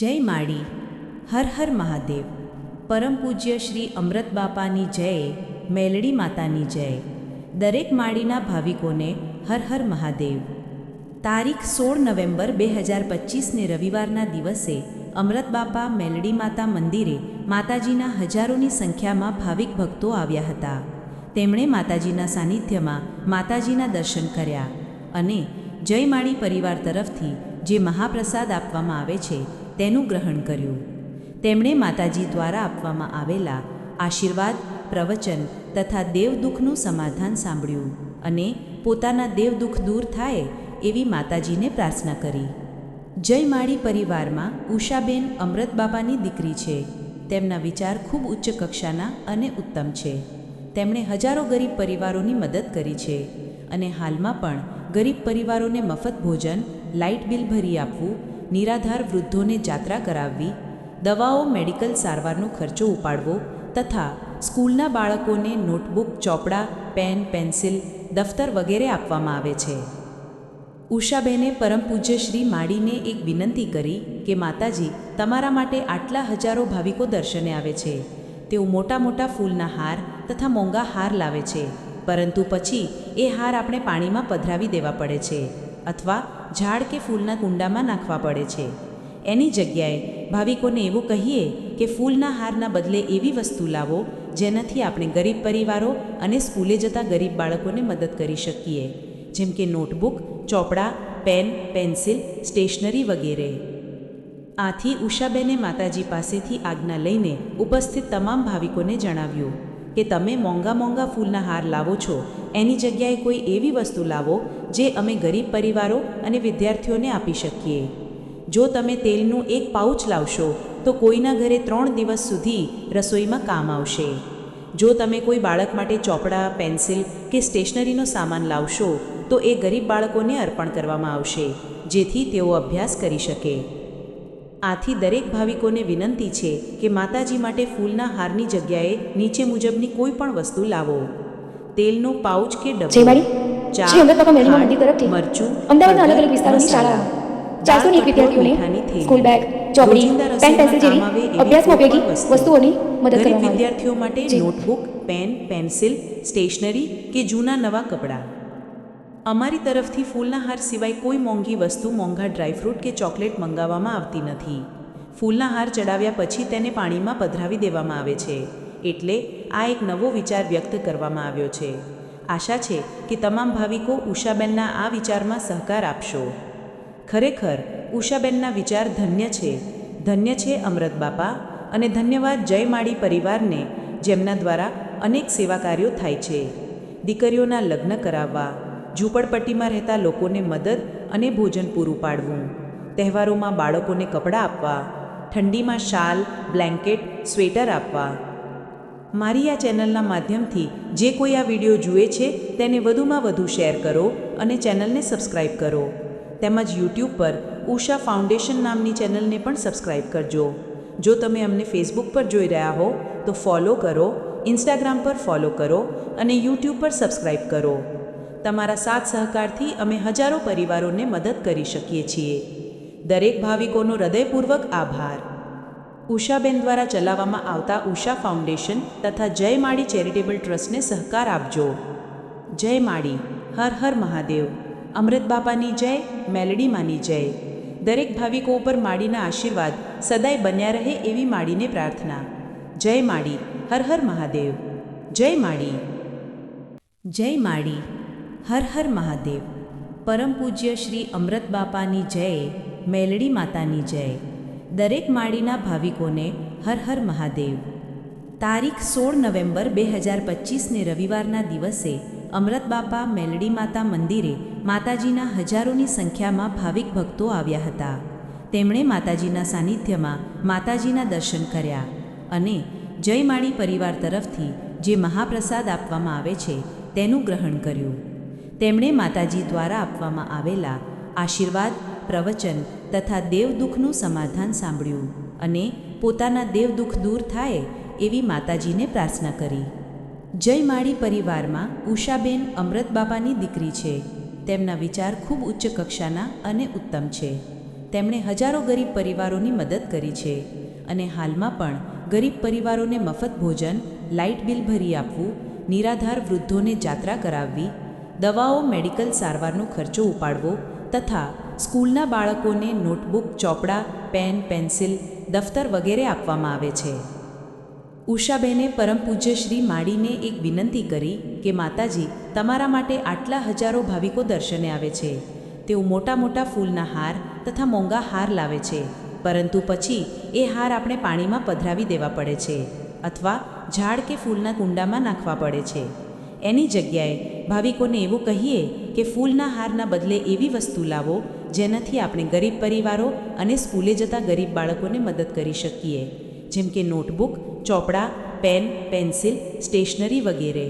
જય માળી, હર હર મહાદેવ. પરમ પૂજ્ય શ્રી અમૃત બાપાની જય, મેલડી માતાની જય. દરેક માળીના ભાવિકોને હર હર મહાદેવ. તારીખ સોળ નવેમ્બર બે હજાર પચીસને રવિવારના દિવસે અમૃત બાપા મેલડી માતા મંદિરે માતાજીના હજારોની સંખ્યામાં ભાવિક ભક્તો આવ્યા હતા. તેમણે માતાજીના સાનિધ્યમાં માતાજીના દર્શન કર્યા અને જય માળી પરિવાર તરફથી જે મહાપ્રસાદ આપવામાં આવે છે તેનું ગ્રહણ કર્યું. તેમણે માતાજી દ્વારા આપવામાં આવેલા આશીર્વાદ, પ્રવચન તથા દેવદુઃખનું સમાધાન સાંભળ્યું અને પોતાના દેવદુઃખ દૂર થાય એવી માતાજીને પ્રાર્થના કરી. જય માળી પરિવારમાં ઉષાબેન અમૃત બાપાની દીકરી છે. તેમના વિચાર ખૂબ ઉચ્ચ કક્ષાના અને ઉત્તમ છે. તેમણે હજારો ગરીબ પરિવારોની મદદ કરી છે અને હાલમાં પણ ગરીબ પરિવારોને મફત ભોજન, લાઇટ બિલ ભરી આપવું નિરાધાર વૃદ્ધોને જાત્રા કરાવવી, દવાઓ, મેડિકલ સારવારનો ખર્ચો ઉપાડવો તથા સ્કૂલના બાળકોને નોટબુક, ચોપડા, પેન, પેન્સિલ, દફતર વગેરે આપવામાં આવે છે. ઉષાબેને પરમ પૂજ્ય શ્રી માડીને એક વિનંતી કરી કે, માતાજી, તમારા માટે આટલા હજારો ભાવિકો દર્શને આવે છે. તેઓ મોટા મોટા ફૂલના હાર તથા મોંઘા હાર લાવે છે. પરંતુ પછી એ હાર આપણે પાણીમાં પધરાવી દેવા પડે છે. અથવા ઝાડ કે ફૂલના કુંડામાં નાખવા પડે છે. એની જગ્યાએ ભાવિકોને એવું કહીએ કે ફૂલના હારના બદલે એવી વસ્તુ લાવો જેનાથી આપણે ગરીબ પરિવારો અને સ્કૂલે જતા ગરીબ બાળકોને મદદ કરી શકીએ. જેમ કે નોટબુક, ચોપડા, પેન, પેન્સિલ, સ્ટેશનરી વગેરે. આથી ઉષાબેને માતાજી પાસેથી આજ્ઞા લઈને ઉપસ્થિત તમામ ભાવિકોને જણાવ્યું કે તમે મોંઘા મોંઘા ફૂલના હાર લાવો છો. એની જગ્યાએ કોઈ એવી વસ્તુ લાવો જે અમે ગરીબ પરિવારો અને વિદ્યાર્થીઓને આપી શકીએ. જો તમે તેલનું એક પાઉચ લાવશો, તો કોઈના ઘરે ત્રણ દિવસ સુધી રસોઈમાં કામ આવશે. જો તમે કોઈ બાળક માટે ચોપડા, પેન્સિલ કે સ્ટેશનરીનો સામાન લાવશો, તો એ ગરીબ બાળકોને અર્પણ કરવામાં આવશે, જેથી તેઓ અભ્યાસ કરી શકે. આથી દરેક ભાવિકોને વિનંતી છે કે માતાજી માટે ફૂલના હારની જગ્યાએ નીચે મુજબની કોઈ પણ વસ્તુ લાવો. તેલનો પાઉચ કે ડબ્બો. શ્રી અંગત મેળીમાં મંદિર તરફથી અમદાવાદના અલગ અલગ વિસ્તારોની શાળાઓ ચારસો એક વિદ્યાર્થીઓને સ્કૂલ બેગ ચોપડી પેન પેન્સિલ જેવી કામ આવે એવી અભ્યાસમાં ઉપયોગી વસ્તુઓની મદદ કરવામાં વિદ્યાર્થીઓ માટે નોટબુક પેન પેન્સિલ સ્ટેશનરી કે જૂના નવા કપડાં. અમારી તરફથી ફૂલના હાર સિવાય કોઈ મોંઘી વસ્તુ મોંઘા ડ્રાયફ્રૂટ કે ચોકલેટ મંગાવવામાં આવતી નથી. ફૂલના હાર ચડાવ્યા પછી તેને પાણીમાં પધરાવી દેવામાં આવે છે. એટલે આ એક નવો વિચાર વ્યક્ત કરવામાં આવ્યો છે. આશા છે કે તમામ ભાવિકો ઉષાબેનના આ વિચારમાં સહકાર આપશો. ખરેખર, ઉષાબેનના વિચાર ધન્ય છે. ધન્ય છે અમૃત બાપા અને ધન્યવાદ જય માળી પરિવારને, જેમના દ્વારા અનેક સેવા કાર્યો થાય છે. દીકરીઓના લગ્ન કરાવવા, ઝૂંપડપટ્ટીમાં રહેતા લોકોને મદદ અને ભોજન પૂરું પાડવું, તહેવારોમાં બાળકોને કપડાં આપવા, ઠંડીમાં શાલ, બ્લેન્કેટ, સ્વેટર આપવા મારી આ ચેનલના માધ્યમથી જે કોઈ આ વીડિયો જુએ છે તેને વધુમાં વધુ શેર કરો અને ચેનલને સબસ્ક્રાઇબ કરો. તેમજ યુટ્યુબ પર ઉષા ફાઉન્ડેશન નામની ચેનલને પણ સબસ્ક્રાઇબ કરજો. જો તમે અમને ફેસબુક પર જોઈ રહ્યા હો, તો ફોલો કરો, ઇન્સ્ટાગ્રામ પર ફોલો કરો અને યુટ્યુબ પર સબસ્ક્રાઇબ કરો. તમારા સાથ સહકારથી અમે હજારો પરિવારોને મદદ કરી શકીએ છીએ. દરેક ભાવિકોનો હૃદયપૂર્વક આભાર. ઉષાબેન દ્વારા ચલાવવામાં આવતા ઉષા ફાઉન્ડેશન તથા જય માળી ચેરિટેબલ ટ્રસ્ટને સહકાર આપજો. જય માળી, હર હર મહાદેવ. અમૃત બાપાની જય, મેલડી માની જય. દરેક ભાવિકો ઉપર માળીના આશીર્વાદ સદાય બન્યા રહે એવી માળીને પ્રાર્થના. જય માળી, હર હર મહાદેવ. જય માળી. જય માળી, હર હર મહાદેવ. પરમ પૂજ્ય શ્રી અમૃત બાપાની જય, મેલડી માતાની જય. દરેક માળીના ભાવિકોને હર હર મહાદેવ. તારીખ સોળ નવેમ્બર બે હજાર પચીસને રવિવારના દિવસે અમૃત બાપા મેલડી માતા મંદિરે માતાજીના હજારોની સંખ્યામાં ભાવિક ભક્તો આવ્યા હતા. તેમણે માતાજીના સાનિધ્યમાં માતાજીના દર્શન કર્યા અને જય માળી પરિવાર તરફથી જે મહાપ્રસાદ આપવામાં આવે છે તેનું ગ્રહણ કર્યું. તેમણે માતાજી દ્વારા આપવામાં આવેલા આશીર્વાદ, પ્રવચન તથા દેવદુઃખનું સમાધાન સાંભળ્યું અને પોતાના દેવદુઃખ દૂર થાય એવી માતાજીને પ્રાર્થના કરી. જય માળી પરિવારમાં ઉષાબેન અમૃત બાપાની દીકરી છે. તેમના વિચાર ખૂબ ઉચ્ચ કક્ષાના અને ઉત્તમ છે. તેમણે હજારો ગરીબ પરિવારોની મદદ કરી છે અને હાલમાં પણ ગરીબ પરિવારોને મફત ભોજન, લાઇટ બિલ ભરી આપવું, નિરાધાર વૃદ્ધોને જાત્રા કરાવવી, દવાઓ, મેડિકલ સારવારનો ખર્ચો ઉપાડવો તથા સ્કૂલના બાળકોને નોટબુક, ચોપડા, પેન, પેન્સિલ, દફતર વગેરે આપવામાં આવે છે. ઉષાબેને પરમ પૂજ્ય શ્રી માડીને એક વિનંતી કરી કે, માતાજી, તમારા માટે આટલા હજારો ભાવિકો દર્શને આવે છે. તેઓ મોટા મોટા ફૂલના હાર તથા મોંઘા હાર લાવે છે. પરંતુ પછી એ હાર આપણે પાણીમાં પધરાવી દેવા પડે છે અથવા ઝાડ કે ફૂલના કુંડામાં નાખવા પડે છે. એની જગ્યાએ ભાવિકોને એવું કહીએ કે, ફૂલના હારના બદલે એવી વસ્તુ લાવો જેનાથી આપણે ગરીબ પરિવારો અને સ્કૂલે જતા ગરીબ બાળકોને મદદ કરી શકીએ. જેમ કે નોટબુક, ચોપડા, પેન, પેન્સિલ, સ્ટેશનરી વગેરે.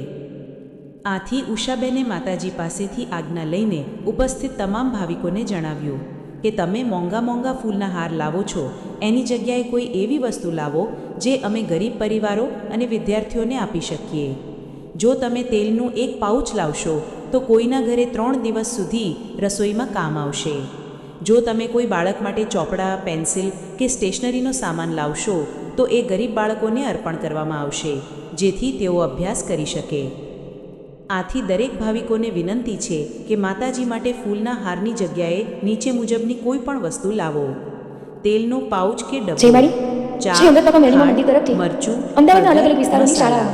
આથી ઉષાબેને માતાજી પાસેથી આજ્ઞા લઈને ઉપસ્થિત તમામ ભાવિકોને જણાવ્યું કે તમે મોંઘા મોંઘા ફૂલના હાર લાવો છો. એની જગ્યાએ કોઈ એવી વસ્તુ લાવો જે અમે ગરીબ પરિવારો અને વિદ્યાર્થીઓને આપી શકીએ. જો તમે તેલનું એક પાઉચ લાવશો તો કોઈના ઘરે ત્રણ દિવસ સુધી રસોઈમાં કામ આવશે. જો તમે કોઈ બાળક માટે ચોપડા પેન્સિલ કે સ્ટેશનરીનો સામાન લાવશો તો એ ગરીબ બાળકોને અર્પણ કરવામાં આવશે જેથી તેઓ અભ્યાસ કરી શકે. આથી દરેક ભાવિકોને વિનંતી છે કે માતાજી માટે ફૂલના હારની જગ્યાએ નીચે મુજબની કોઈ પણ વસ્તુ લાવો. તેલનો પાઉચ કે ડબ્બો ચા, મરચું અમદાવાદના અલગ અલગ વિસ્તારોની મસાલા,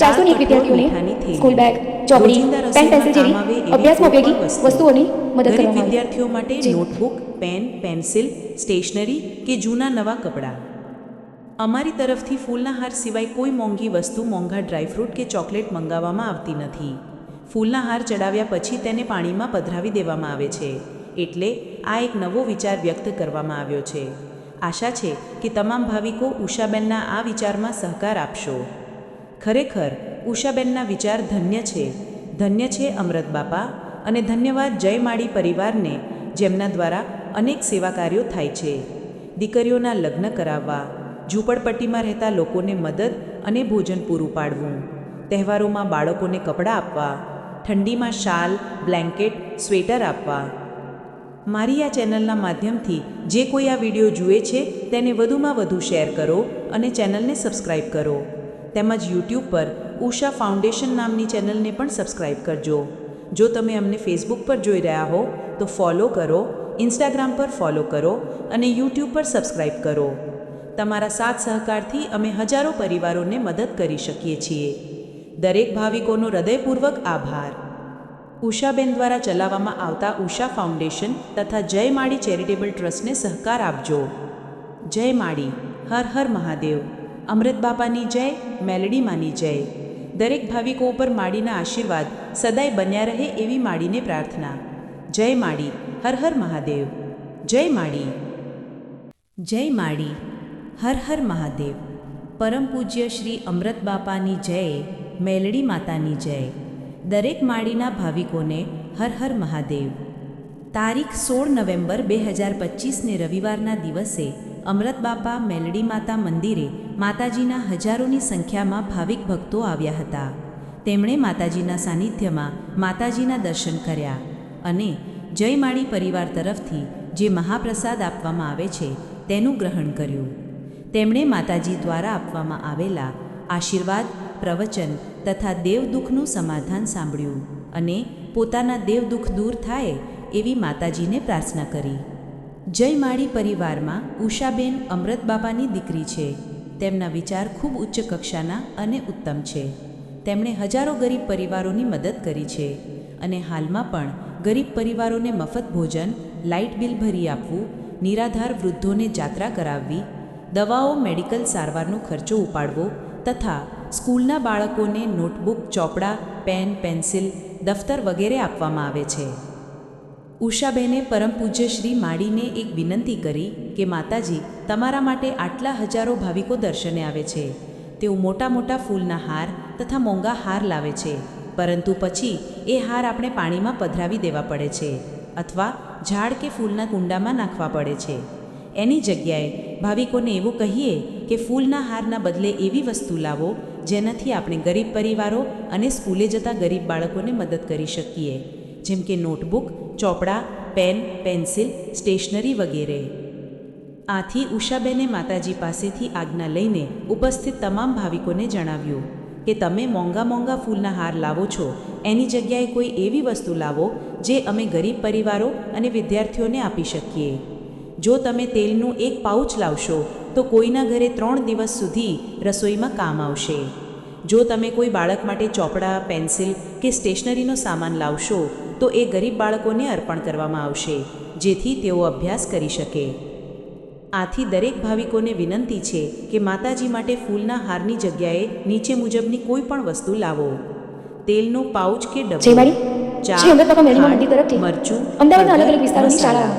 ચારસો એક વિદ્યાર્થીઓને સ્કૂલ બેગ ચોપડી પેન પેન્સિલ જેવી અભ્યાસમાં ઉપયોગી વસ્તુઓની મદદ કરવામાં વિદ્યાર્થીઓ માટે નોટબુક પેન પેન્સિલ સ્ટેશનરી કે જૂના નવા કપડાં. અમારી તરફથી ફૂલના હાર સિવાય કોઈ મોંઘી વસ્તુ મોંઘા ડ્રાયફ્રૂટ કે ચોકલેટ મંગાવવામાં આવતી નથી. ફૂલના હાર ચડાવ્યા પછી તેને પાણીમાં પધરાવી દેવામાં આવે છે. એટલે આ એક નવો વિચાર વ્યક્ત કરવામાં આવ્યો છે. આશા છે કે તમામ ભાવિકો ઉષાબેનના આ વિચારમાં સહકાર આપશો. ખરેખર ઉષાબેનના વિચાર ધન્ય છે. ધન્ય છે અમૃત બાપા અને ધન્યવાદ જય માળી પરિવારને, જેમના દ્વારા અનેક સેવા કાર્યો થાય છે. દીકરીઓના લગ્ન કરાવવા, ઝૂંપડપટ્ટીમાં રહેતા લોકોને મદદ અને ભોજન પૂરું પાડવું, તહેવારોમાં બાળકોને કપડાં આપવા, ઠંડીમાં શાલ, બ્લેન્કેટ, સ્વેટર આપવા. મારી આ ચેનલના માધ્યમથી જે કોઈ આ વીડિયો જુએ છે તેને વધુમાં વધુ શેર કરો અને ચેનલને સબસ્ક્રાઈબ કરો. તેમજ યુટ્યુબ પર ઉષા ફાઉન્ડેશન નામની ચેનલને પણ સબસ્ક્રાઇબ કરજો. જો તમે અમને ફેસબુક પર જોઈ રહ્યા હો, તો ફોલો કરો ઇન્સ્ટાગ્રામ પર ફોલો કરો અને યુટ્યુબ પર સબસ્ક્રાઇબ કરો. તમારા સાથ સહકારથી અમે હજારો પરિવારોને મદદ કરી શકીએ છીએ. દરેક ભાવિકોનો હૃદયપૂર્વક આભાર. ઉષાબેન દ્વારા ચલાવવામાં આવતા ઉષા ફાઉન્ડેશન તથા જય માળી ચેરિટેબલ ટ્રસ્ટને સહકાર આપજો. જય માળી, હર હર મહાદેવ. અમૃત બાપાની જય, મેલડી માની જય. દરેક ભાવિકો ઉપર માળીના આશીર્વાદ સદાય બન્યા રહે એવી માળીને પ્રાર્થના. જય માળી હર હર મહાદેવ. જય માળી જય માળી હર હર મહાદેવ. પરમ પૂજ્ય શ્રી અમૃત બાપાની જય, મેલડી માતાની જય. દરેક માળીના ભાવિકોને હર હર મહાદેવ. તારીખ સોળ નવેમ્બર બે હજાર પચીસને રવિવારના દિવસે અમૃત બાપા મેલડી માતા મંદિરે માતાજીના હજારોની સંખ્યામાં ભાવિક ભક્તો આવ્યા હતા. તેમણે માતાજીના સાનિધ્યમાં માતાજીના દર્શન કર્યા અને જય માળી પરિવાર તરફથી જે મહાપ્રસાદ આપવામાં આવે છે તેનું ગ્રહણ કર્યું. તેમણે માતાજી દ્વારા આપવામાં આવેલા આશીર્વાદ, પ્રવચન તથા દેવદુઃખનું સમાધાન સાંભળ્યું અને પોતાના દેવદુઃખ દૂર થાય એવી માતાજીને પ્રાર્થના કરી. જય માળી પરિવારમાં ઉષાબેન અમૃત બાપાની દીકરી છે. તેમના વિચાર ખૂબ ઉચ્ચ કક્ષાના અને ઉત્તમ છે. તેમણે હજારો ગરીબ પરિવારોની મદદ કરી છે અને હાલમાં પણ ગરીબ પરિવારોને મફત ભોજન, લાઇટ બિલ ભરી આપવું, નિરાધાર વૃદ્ધોને જાત્રા કરાવવી, દવાઓ, મેડિકલ સારવારનો ખર્ચો ઉપાડવો તથા સ્કૂલના બાળકોને નોટબુક, ચોપડા, પેન, પેન્સિલ, દફતર વગેરે આપવામાં આવે છે. ઉષાબેને પરમ પૂજ્ય શ્રી માડીને એક વિનંતી કરી કે, માતાજી, તમારા માટે આટલા હજારો ભાવિકો દર્શને આવે છે. તેઓ મોટા મોટા ફૂલના હાર તથા મોંઘા હાર લાવે છે. પરંતુ પછી એ હાર આપણે પાણીમાં પધરાવી દેવા પડે છે અથવા ઝાડ કે ફૂલના કુંડામાં નાખવા પડે છે. એની જગ્યાએ ભાવિકોને એવું કહીએ કે, ફૂલના હારના બદલે એવી વસ્તુ લાવો જેનાથી આપણે ગરીબ પરિવારો અને સ્કૂલે જતા ગરીબ બાળકોને મદદ કરી શકીએ. જેમ કે નોટબુક ચોપડા, પેન, પેન્સિલ, સ્ટેશનરી વગેરે. આથી ઉષાબેને માતાજી પાસેથી આજ્ઞા લઈને ઉપસ્થિત તમામ ભાવિકોને જણાવ્યું કે તમે મોંઘા મોંઘા ફૂલના હાર લાવો છો. એની જગ્યાએ કોઈ એવી વસ્તુ લાવો જે અમે ગરીબ પરિવારો અને વિદ્યાર્થીઓને આપી શકીએ. જો તમે તેલનું એક પાઉચ લાવશો, તો કોઈના ઘરે ત્રણ દિવસ સુધી રસોઈમાં કામ આવશે. જો તમે કોઈ બાળક માટે ચોપડા, પેન્સિલ કે સ્ટેશનરીનો સામાન લાવશો તો એ ગરીબ બાળકોને અર્પણ કરવામાં આવશે જેથી તેઓ અભ્યાસ કરી શકે. આથી દરેક ભાવિકોને વિનંતી છે કે માતાજી માટે ફૂલના હારની જગ્યાએ નીચે મુજબની કોઈ પણ વસ્તુ લાવો. તેલનું પાઉચ કે ડબ્બો મરચું અમદાવાદના અલગ અલગ વિસ્તારોની મસાલા,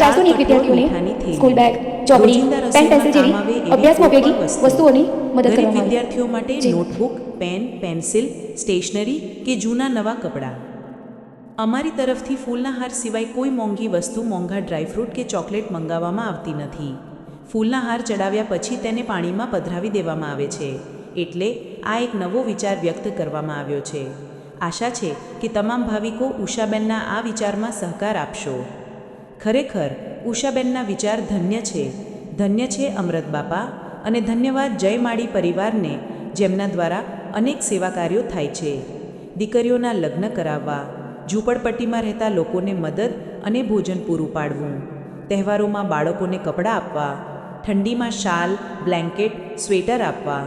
ચારસો એક વિદ્યાર્થીઓને સ્કૂલ બેગ ચોપડી પેન પેન્સિલ જેવી અભ્યાસમાં ઉપયોગી વસ્તુઓની મદદ ગરીબ કરવામાં વિદ્યાર્થીઓ માટે નોટબુક પેન પેન્સિલ સ્ટેશનરી કે જૂના નવા કપડાં. અમારી તરફથી ફૂલના હાર સિવાય કોઈ મોંઘી વસ્તુ, મોંઘા ડ્રાયફ્રૂટ કે ચોકલેટ મંગાવવામાં આવતી નથી. ફૂલના હાર ચડાવ્યા પછી તેને પાણીમાં પધરાવી દેવામાં આવે છે. એટલે આ એક નવો વિચાર વ્યક્ત કરવામાં આવ્યો છે. આશા છે કે તમામ ભાવિકો ઉષાબેનના આ વિચારમાં સહકાર આપશો. ખરેખર, ઉષાબેનના વિચાર ધન્ય છે. ધન્ય છે અમૃત બાપા અને ધન્યવાદ જય માળી પરિવારને, જેમના દ્વારા અનેક સેવા કાર્યો થાય છે. દીકરીઓના લગ્ન કરાવવા ઝૂંપડપટ્ટીમાં રહેતા લોકોને મદદ અને ભોજન પૂરું પાડવું. તહેવારોમાં બાળકોને કપડાં આપવા, ઠંડીમાં શાલ, બ્લેન્કેટ, સ્વેટર આપવા.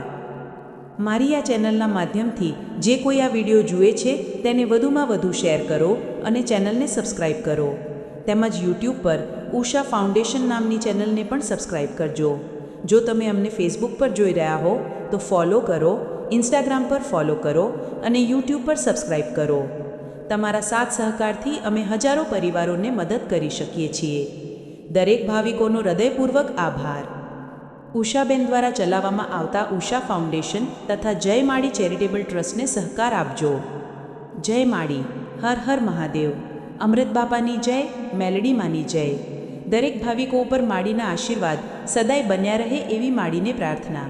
મારી આ ચેનલના માધ્યમથી જે કોઈ આ વીડિયો જુએ છે તેને વધુમાં વધુ શેર કરો અને ચેનલને સબસ્ક્રાઇબ કરો. તેમજ યુટ્યુબ પર ઉષા ફાઉન્ડેશન નામની ચેનલને પણ સબસ્ક્રાઇબ કરજો. જો તમે અમને ફેસબુક પર જોઈ રહ્યા હો, તો ફોલો કરો, ઇન્સ્ટાગ્રામ પર ફોલો કરો અને યુટ્યુબ પર સબસ્ક્રાઇબ કરો. તમારા સાથ સહકારથી અમે હજારો પરિવારોને મદદ કરી શકીએ છીએ. દરેક ભાવિકોનો હૃદયપૂર્વક આભાર. ઉષાબેન દ્વારા ચલાવવામાં આવતા ઉષા ફાઉન્ડેશન તથા જય માળી ચેરિટેબલ ટ્રસ્ટને સહકાર આપજો. જય માળી. હર હર મહાદેવ. અમૃત બાપાની જય, મેલડી માની જય. દરેક ભાવિકો ઉપર માળીના આશીર્વાદ સદાય બન્યા રહે એવી માળીને પ્રાર્થના.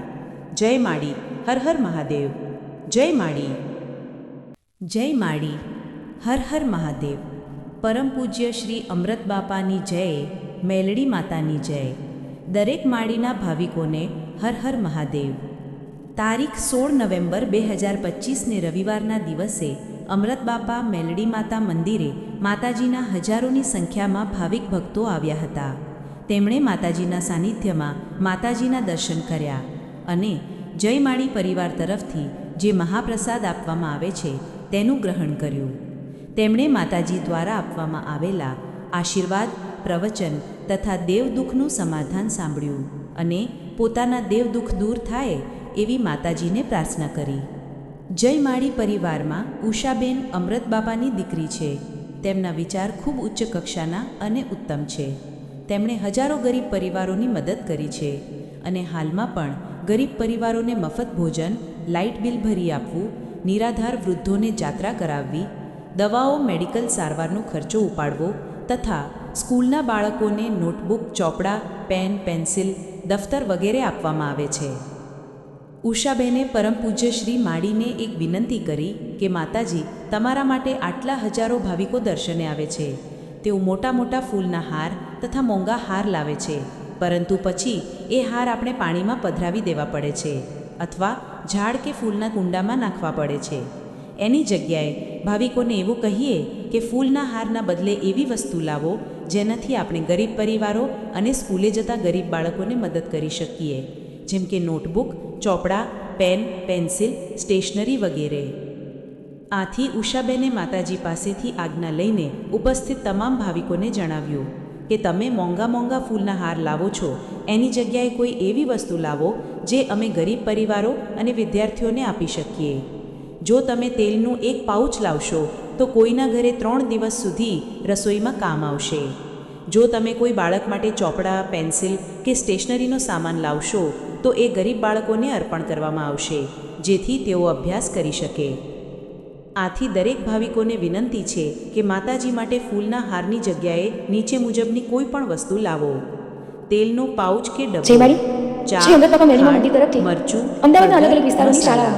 જય માળી. હર હર મહાદેવ. જય માળી. જય માળી. હર હર મહાદેવ. પરમ પૂજ્ય શ્રી અમૃત બાપાની જય, મેલડી માતાની જય. દરેક માળીના ભાવિકોને હર હર મહાદેવ. તારીખ સોળ નવેમ્બર બે હજાર પચીસને રવિવારના દિવસે અમૃત બાપા મેલડી માતા મંદિરે માતાજીના હજારોની સંખ્યામાં ભાવિક ભક્તો આવ્યા હતા. તેમણે માતાજીના સાનિધ્યમાં માતાજીના દર્શન કર્યા અને જય માળી પરિવાર તરફથી જે મહાપ્રસાદ આપવામાં આવે છે તેનું ગ્રહણ કર્યું. તેમણે માતાજી દ્વારા આપવામાં આવેલા આશીર્વાદ, પ્રવચન તથા દેવદુઃખનું સમાધાન સાંભળ્યું અને પોતાના દેવદુઃખ દૂર થાય એવી માતાજીને પ્રાર્થના કરી. જય માળી પરિવારમાં ઉષાબેન અમૃત બાપાની દીકરી છે. તેમના વિચાર ખૂબ ઉચ્ચ કક્ષાના અને ઉત્તમ છે. તેમણે હજારો ગરીબ પરિવારોની મદદ કરી છે અને હાલમાં પણ ગરીબ પરિવારોને મફત ભોજન, લાઇટ બિલ ભરી આપવું, નિરાધાર વૃદ્ધોને જાત્રા કરાવવી દવાઓ, મેડિકલ સારવારનો ખર્ચો ઉપાડવો તથા સ્કૂલના બાળકોને નોટબુક, ચોપડા, પેન, પેન્સિલ, દફતર વગેરે આપવામાં આવે છે. ઉષાબેને પરમ પૂજ્ય શ્રી માળીને એક વિનંતી કરી કે, માતાજી, તમારા માટે આટલા હજારો ભાવિકો દર્શને આવે છે. તેઓ મોટા મોટા ફૂલના હાર તથા મોંઘા હાર લાવે છે. પરંતુ પછી એ હાર આપણે પાણીમાં પધરાવી દેવા પડે છે અથવા ઝાડ કે ફૂલના કુંડામાં નાખવા પડે છે. એની જગ્યાએ ભાવિકોને એવું કહીએ કે ફૂલના હારના બદલે એવી વસ્તુ લાવો જેનાથી આપણે ગરીબ પરિવારો અને સ્કૂલે જતા ગરીબ બાળકોને મદદ કરી શકીએ. જેમ કે નોટબુક, ચોપડા, પેન, પેન્સિલ, સ્ટેશનરી વગેરે. આથી ઉષાબેને માતાજી પાસેથી આજ્ઞા લઈને ઉપસ્થિત તમામ ભાવિકોને જણાવ્યું કે તમે મોંઘા મોંઘા ફૂલના હાર લાવો છો. એની જગ્યાએ કોઈ એવી વસ્તુ લાવો જે અમે ગરીબ પરિવારો અને વિદ્યાર્થીઓને આપી શકીએ. જો તમે તેલનું એક પાઉચ લાવશો તો કોઈના ઘરે ત્રણ દિવસ સુધી રસોઈમાં કામ આવશે. જો તમે કોઈ બાળક માટે ચોપડા પેન્સિલ કે સ્ટેશનરીનો સામાન લાવશો તો એ ગરીબ બાળકોને અર્પણ કરવામાં આવશે જેથી તેઓ અભ્યાસ કરી શકે. આથી દરેક ભાવિકોને વિનંતી છે કે માતાજી માટે ફૂલના હારની જગ્યાએ નીચે મુજબની કોઈ પણ વસ્તુ લાવો. તેલનો પાઉચ કે ડબ્બો મરચું અમદાવાદના અલગ અલગ વિસ્તારોની દાળ,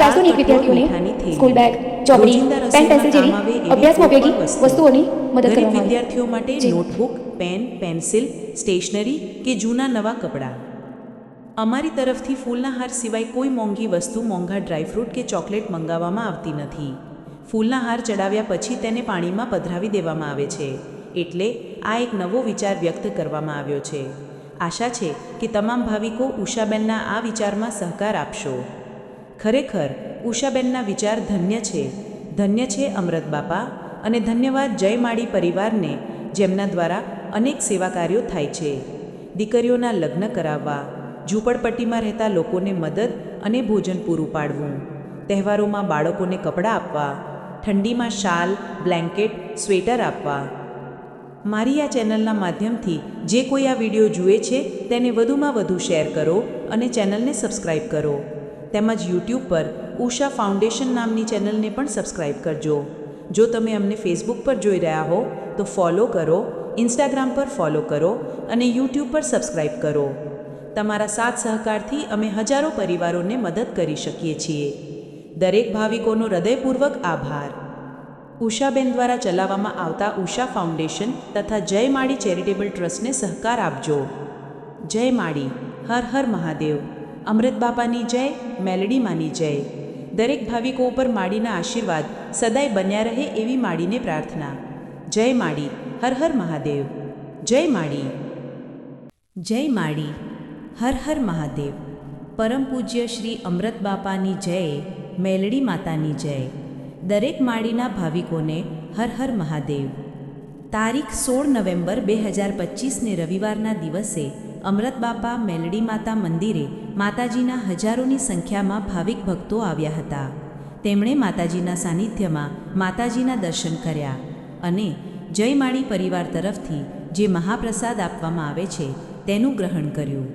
ચારસો એક વિદ્યાર્થીઓને સ્કૂલ બેગ ચોપડી પેન પેન્સિલ જેવી અભ્યાસમાં ઉપયોગી વસ્તુઓની મદદ કરવામાં વિદ્યાર્થીઓ માટે નોટબુક પેન પેન્સિલ સ્ટેશનરી કે જૂના નવા કપડાં. અમારી તરફથી ફૂલના હાર સિવાય કોઈ મોંઘી વસ્તુ મોંઘા ડ્રાયફ્રૂટ કે ચોકલેટ મંગાવવામાં આવતી નથી. ફૂલના હાર ચડાવ્યા પછી તેને પાણીમાં પધરાવી દેવામાં આવે છે. એટલે આ એક નવો વિચાર વ્યક્ત કરવામાં આવ્યો છે. આશા છે કે તમામ ભાવિકો ઉષાબેનના આ વિચારમાં સહકાર આપશો. ખરેખર ઉષાબેનના વિચાર ધન્ય છે. ધન્ય છે અમૃત બાપા અને ધન્યવાદ જય માળી પરિવારને જેમના દ્વારા અનેક સેવા કાર્યો થાય છે. દીકરીઓના લગ્ન કરાવવા, ઝૂંપડપટ્ટીમાં રહેતા લોકોને મદદ અને ભોજન પૂરું પાડવું, તહેવારોમાં બાળકોને કપડાં આપવા, ઠંડીમાં શાલ, બ્લેન્કેટ, સ્વેટર આપવા. મારી આ ચેનલના માધ્યમથી જે કોઈ આ વીડિયો જુએ છે તેને વધુમાં વધુ શેર કરો અને ચેનલને સબસ્ક્રાઈબ કરો. તેમજ યુટ્યુબ પર ઉષા ફાઉન્ડેશન નામની ચેનલને પણ સબસ્ક્રાઇબ કરજો. જો તમે અમને ફેસબુક પર જોઈ રહ્યા હો, તો ફોલો કરો ઇન્સ્ટાગ્રામ પર ફોલો કરો અને યુટ્યુબ પર સબસ્ક્રાઇબ કરો. તમારા સાથ સહકારથી અમે હજારો પરિવારોને મદદ કરી શકીએ છીએ. દરેક ભાવિકોનો હૃદયપૂર્વક આભાર. ઉષાબેન દ્વારા ચલાવવામાં આવતા ઉષા ફાઉન્ડેશન તથા જય માળી ચેરિટેબલ ટ્રસ્ટને સહકાર આપજો. જય માળી. હર હર મહાદેવ. અમૃત બાપાની જય, મેલડી માની જય. દરેક ભાવિકો ઉપર માળીના આશીર્વાદ સદાય બન્યા રહે એવી માળીને પ્રાર્થના. જય માળી હર હર મહાદેવ. જય માળી જય માળી હર હર મહાદેવ. પરમ પૂજ્ય શ્રી અમૃત બાપાની જય, મેલડી માતાની જય. દરેક માળીના ભાવિકોને હર હર મહાદેવ. તારીખ સોળ નવેમ્બર બે હજાર પચીસને રવિવારના દિવસે અમૃત બાપા મેલડી માતા મંદિરે માતાજીના હજારોની સંખ્યામાં ભાવિક ભક્તો આવ્યા હતા. તેમણે માતાજીના સાનિધ્યમાં માતાજીના દર્શન કર્યા અને જય માળી પરિવાર તરફથી જે મહાપ્રસાદ આપવામાં આવે છે તેનું ગ્રહણ કર્યું.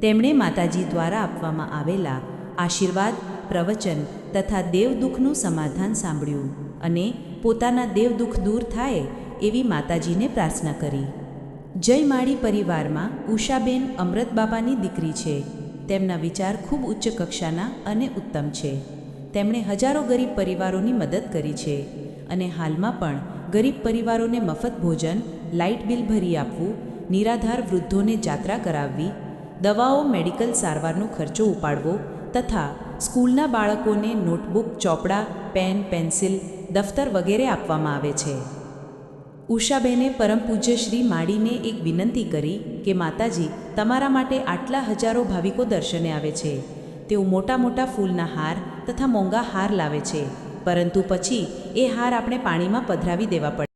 તેમણે માતાજી દ્વારા આપવામાં આવેલા આશીર્વાદ, પ્રવચન તથા દેવદુઃખનું સમાધાન સાંભળ્યું અને પોતાના દેવદુઃખ દૂર થાય એવી માતાજીને પ્રાર્થના કરી. જય માળી પરિવારમાં ઉષાબેન અમૃત બાપાની દીકરી છે. તેમના વિચાર ખૂબ ઉચ્ચ કક્ષાના અને ઉત્તમ છે. તેમણે હજારો ગરીબ પરિવારોની મદદ કરી છે અને હાલમાં પણ ગરીબ પરિવારોને મફત ભોજન, લાઇટ બિલ ભરી આપવું, નિરાધાર વૃદ્ધોને જાત્રા કરાવવી, દવાઓ, મેડિકલ સારવારનો ખર્ચો ઉપાડવો તથા સ્કૂલના બાળકોને નોટબુક, ચોપડા, પેન, પેન્સિલ, દફતર વગેરે આપવામાં આવે છે. ઉષાબેને પરમ પૂજ્ય શ્રી માડીને એક વિનંતી કરી કે, માતાજી, તમારા માટે આટલા હજારો ભાવિકો દર્શને આવે છે. તેઓ મોટા મોટા ફૂલના હાર તથા મોંઘા હાર લાવે છે. પરંતુ પછી એ હાર આપણે પાણીમાં પધરાવી દેવા પડે.